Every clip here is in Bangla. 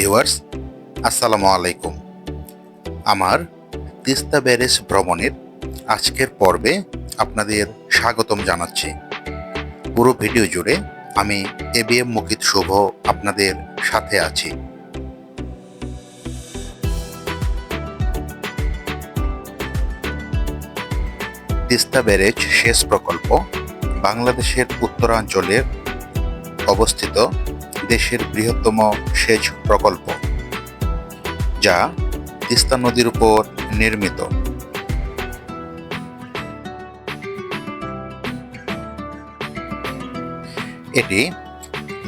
ভিউয়ার্স, আসসালামু আলাইকুম। আমার তিস্তা ব্যারেজ ভ্রমণের আজকের পর্বে আপনাদের স্বাগতম জানাচ্ছি। পুরো ভিডিও জুড়ে আমি এবিএম মুকিত শুভ আপনাদের সাথে আছি। তিস্তা ব্যারেজ সেচ প্রকল্প বাংলাদেশের উত্তরাঞ্চলের অবস্থিত দেশের বৃহত্তম সেচ প্রকল্প, যা তিস্তা নদীর উপর নির্মিত। এটি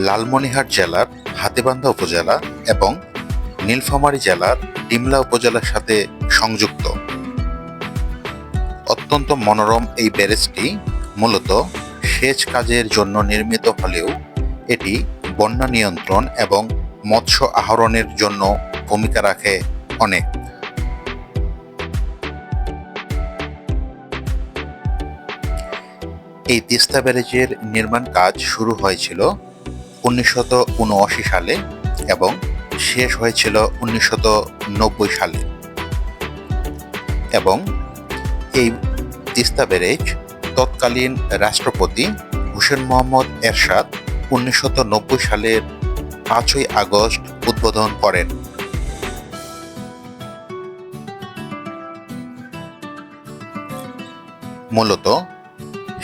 লালমনিরহাট জেলার হাতিবান্ধা উপজেলা এবং নীলফামারী জেলার ডিমলা উপজেলার সাথে সংযুক্ত। অত্যন্ত মনোরম এই ব্যারেজটি মূলত সেচ কাজের জন্য নির্মিত হলেও এটি বন্যা নিয়ন্ত্রণ এবং মৎস্য আহরণের জন্য ভূমিকা রাখে অনেক। এই তিস্তা ব্যারেজের নির্মাণ কাজ শুরু হয়েছিল উনিশশত সালে এবং শেষ হয়েছিল উনিশশত সালে। এবং এই তিস্তা ব্যারেজ তৎকালীন রাষ্ট্রপতি হুসেন মোহাম্মদ এরশাদ উনিশশো সালের পাঁচই আগস্ট উদ্বোধন করেন। মূলত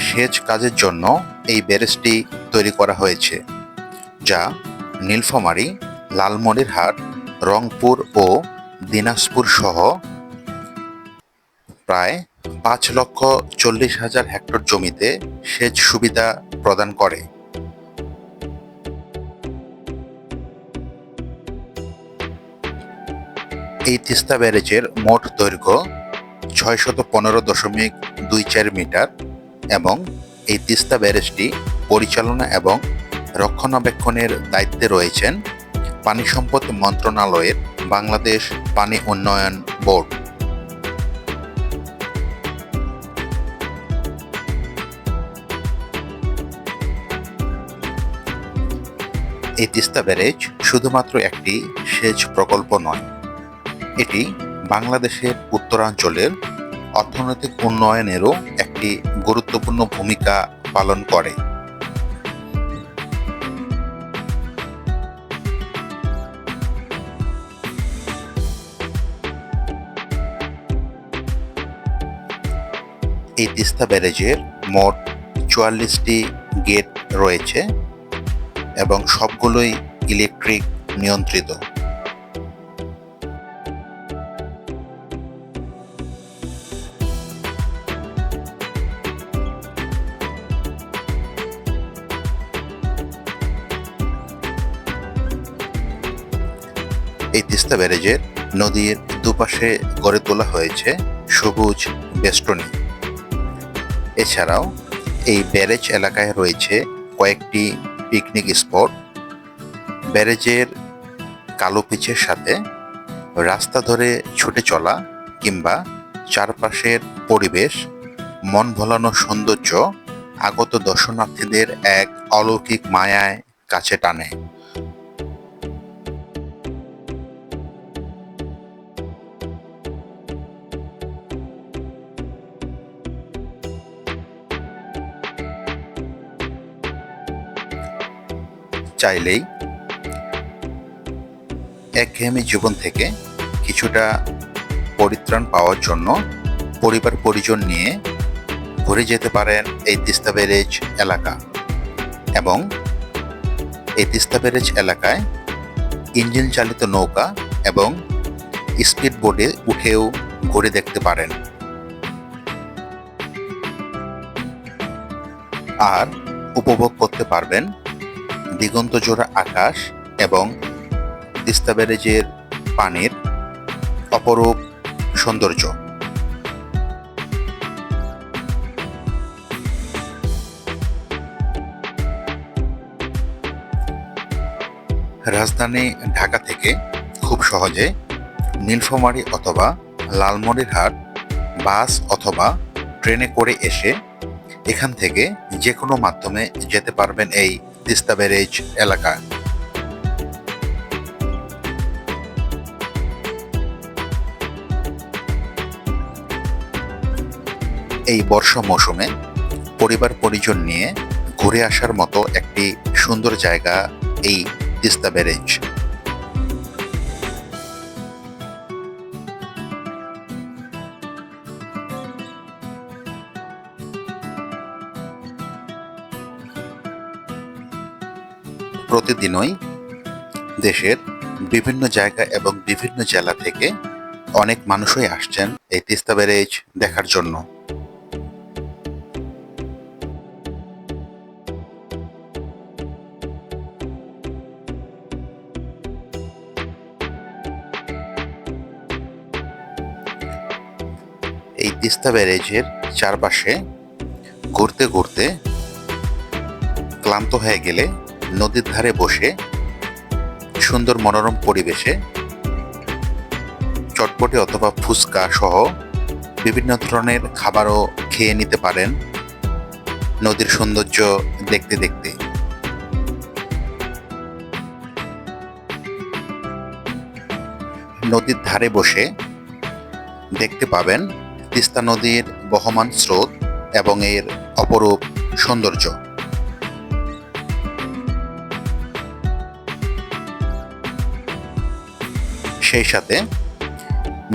সেচ কাজের জন্য এই ব্যারেজটি তৈরি করা হয়েছে, যা নীলফামারী, লালমনিরহাট, রংপুর ও দিনাজপুর সহ প্রায় পাঁচ লক্ষ চল্লিশ হাজার হেক্টর জমিতে সেচ সুবিধা প্রদান করে। এই তিস্তা ব্যারেজের মোট দৈর্ঘ্য ছয়শত পনেরো দশমিক দুই চার মিটার এবং এই তিস্তা ব্যারেজটি পরিচালনা এবং রক্ষণাবেক্ষণের দায়িত্বে রয়েছেন পানি সম্পদ মন্ত্রণালয়ের বাংলাদেশ পানি উন্নয়ন বোর্ড। এই তিস্তা ব্যারেজ শুধুমাত্র একটি সেচ প্রকল্প নয় এটি বাংলাদেশের উত্তরাঞ্চলের অর্থনৈতিক উন্নয়নেরও একটি গুরুত্বপূর্ণ ভূমিকা পালন করে। এই তিস্তা ব্যারেজের মোট চুয়াল্লিশটি গেট রয়েছে এবং সবগুলোই ইলেকট্রিক নিয়ন্ত্রিত। এই তিস্তা ব্যারেজের নদীর দুপাশে গড়ে তোলা হয়েছে সবুজ বেষ্টনী। এছাড়াও এই ব্যারেজ এলাকায় রয়েছে কয়েকটি পিকনিক স্পট। ব্যারেজের কালো পিচের সাথে রাস্তা ধরে ছুটে চলা কিংবা চারপাশের পরিবেশ, মন ভোলানো সৌন্দর্য আগত দর্শনার্থীদের এক অলৌকিক মায়ায় কাছে টানে। চাইলেই একঘেয়েমি জীবন থেকে কিছুটা পরিত্রাণ পাওয়ার জন্য পরিবার পরিজন নিয়ে ঘুরে যেতে পারেন এই তিস্তা ব্যারেজ এলাকা এবং এই তিস্তা ব্যারেজ এলাকায় ইঞ্জিন চালিত নৌকা এবং স্পিড বোর্ডে উঠেও ঘুরে দেখতে পারেন। আর উপভোগ করতে পারবেন দিগন্ত জোড়া আকাশ এবং তিস্তা ব্যারেজের পানির অপরূপ সৌন্দর্য। রাজধানী ঢাকা থেকে খুব সহজে নীলফামারী অথবা লালমনিরহাট বাস অথবা ট্রেনে করে এসে এখান থেকে যে কোনো মাধ্যমে যেতে পারবেন এই তিস্তা ব্যারেজ এলাকা এই বর্ষা মৌসুমে পরিবার পরিজন নিয়ে ঘুরে আসার মতো একটি সুন্দর জায়গা এই তিস্তা ব্যারেজ। প্রতিদিনই দেশের বিভিন্ন জায়গা এবং বিভিন্ন জেলা থেকে অনেক মানুষই আসছেন এই তিস্তা ব্যারেজ দেখার জন্য। এই তিস্তা ব্যারেজের চারপাশে ঘুরতে ঘুরতে ক্লান্ত হয়ে গেলে নদীর ধারে বসে সুন্দর মনোরম পরিবেশে চটপটে অথবা ফুচকা সহ বিভিন্ন ধরনের খাবারও খেয়ে নিতে পারেন নদীর সৌন্দর্য দেখতে দেখতে। নদীর ধারে বসে দেখতে পাবেন তিস্তা নদীর বহমান স্রোত এবং এর অপরূপ সৌন্দর্য। সেই সাথে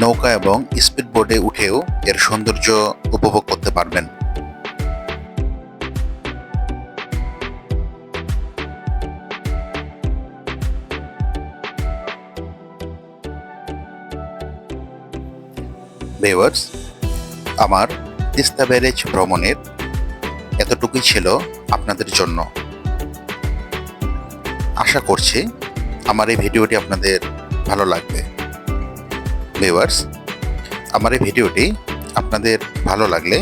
নৌকা এবং স্পিড বোটে উঠেও এর সৌন্দর্য উপভোগ করতে পারবেন। ভিউয়ার্স আমার তিস্তা ব্যারেজ ভ্রমণের এতটুকুই ছিল আপনাদের জন্য। আশা করছি আমার এই ভিডিওটি আপনাদের ভালো লাগবে। ভিউয়ার্স আমার এই ভিডিওটি আপনাদের ভালো লাগলে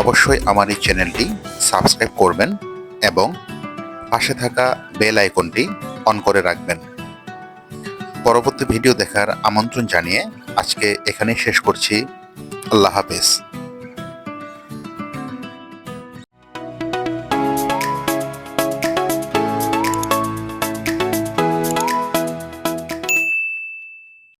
অবশ্যই আমার এই চ্যানেলটি সাবস্ক্রাইব করবেন এবং পাশে থাকা বেল আইকনটি অন করে রাখবেন। পরবর্তী ভিডিও দেখার আমন্ত্রণ জানিয়ে আজকে এখানেই শেষ করছি। আল্লাহ হাফেজ।